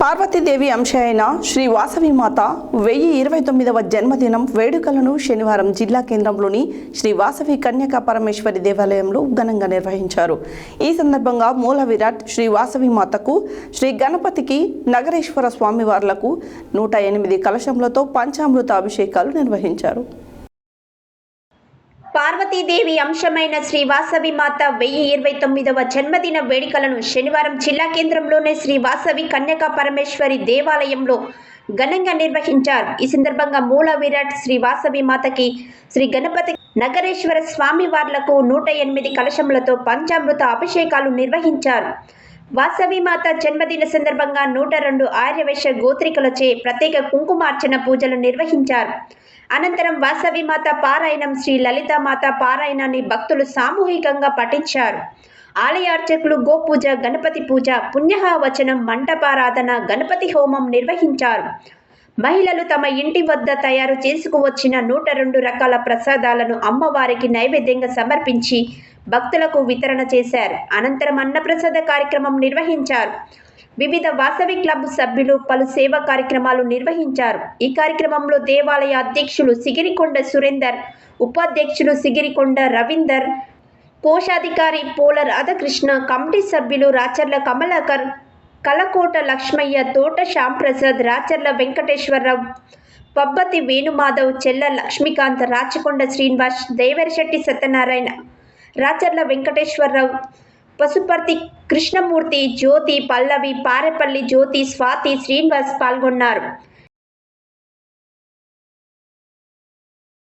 పార్వతీదేవి అంశ అయిన శ్రీ వాసవి మాత వెయ్యి ఇరవై తొమ్మిదవ జన్మదినం వేడుకలను శనివారం జిల్లా కేంద్రంలోని శ్రీ వాసవి కన్యకా పరమేశ్వరి దేవాలయంలో ఘనంగా నిర్వహించారు. ఈ సందర్భంగా మూల విరాట్ శ్రీ వాసవి మాతకు శ్రీ గణపతికి నగరేశ్వర స్వామివార్లకు నూట ఎనిమిది కలశములతో పంచామృత అభిషేకాలు నిర్వహించారు. పార్వతీదేవి అంశమైన శ్రీ వాసవి మాత వెయ్యి ఇరవై తొమ్మిదవ జన్మదిన వేడుకలను శనివారం జిల్లా కేంద్రంలోని శ్రీ వాసవి కన్యకా పరమేశ్వరి దేవాలయంలో ఘనంగా నిర్వహించారు. ఈ సందర్భంగా మూల విరాట్ శ్రీ వాసవి మాతకి శ్రీ గణపతి నగరేశ్వర స్వామి వార్లకు నూట ఎనిమిది కలశములతో పంచామృత అభిషేకాలు నిర్వహించారు. వాసవి మాత జన్మదిన సందర్భంగా నూట రెండు ఆర్యవైశ్య గోత్రికలచే ప్రత్యేక కుంకుమార్చన పూజలు నిర్వహించారు. అనంతరం వాసవి మాత పారాయణం శ్రీ లలితామాత పారాయణాన్ని భక్తులు సామూహికంగా పఠించారు. ఆలయ అర్చకులు గోపూజ గణపతి పూజ పుణ్యహవచనం మంటపారాధన గణపతి హోమం నిర్వహించారు. మహిళలు తమ ఇంటి వద్ద తయారు చేసుకువచ్చిన నూట రెండు రకాల ప్రసాదాలను అమ్మవారికి నైవేద్యంగా సమర్పించి భక్తులకు వితరణ చేశారు. అనంతరం అన్నప్రసాద కార్యక్రమం నిర్వహించారు. వివిధ వాసవి క్లబ్ సభ్యులు పలు సేవా కార్యక్రమాలు నిర్వహించారు. ఈ కార్యక్రమంలో దేవాలయ అధ్యక్షులు సిగిరికొండ సురేందర్ ఉపాధ్యక్షులు సిగిరికొండ రవీందర్ కోశాధికారి పోల రాధాకృష్ణ కమిటీ సభ్యులు రాచర్ల కమలాకర్ కలకోట లక్ష్మయ్య తోట శ్యాంప్రసాద్ రాచర్ల వెంకటేశ్వరరావు పబ్బతి వేణుమాధవ్ చెల్ల లక్ష్మీకాంత్ రాచకొండ శ్రీనివాస్ దేవరశెట్టి సత్యనారాయణ రాచర్ల వెంకటేశ్వరరావు పశుపర్తి కృష్ణమూర్తి జ్యోతి పల్లవి పారెపల్లి జ్యోతి స్వాతి శ్రీనివాస్ పాల్గొన్నారు.